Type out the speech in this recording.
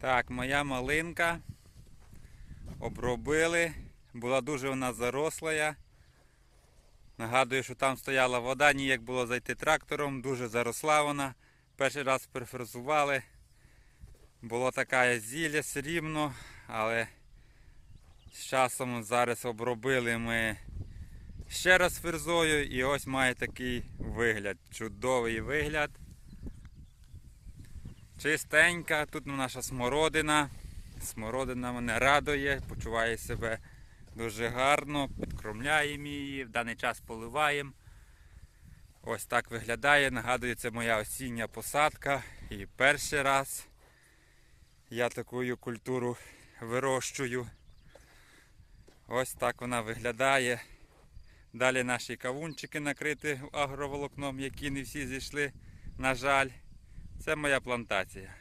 Так, моя малинка. Обробили. Була дуже вона заросла. Нагадую, що там стояла вода, ніяк було зайти трактором, дуже заросла вона. Перший раз перефрезували. Було таке зілля срібно, але з часом зараз обробили ми ще раз фрезою і ось має такий вигляд. Чудовий вигляд. Чистенька, тут наша смородина. Смородина мене радує, почуває себе дуже гарно, підкромляємо її, в даний час поливаємо. Ось так виглядає. Нагадую, це моя осіння посадка. І перший раз я таку культуру вирощую. Ось так вона виглядає. Далі наші кавунчики накриті агроволокном, які не всі зійшли, на жаль. Це моя плантація.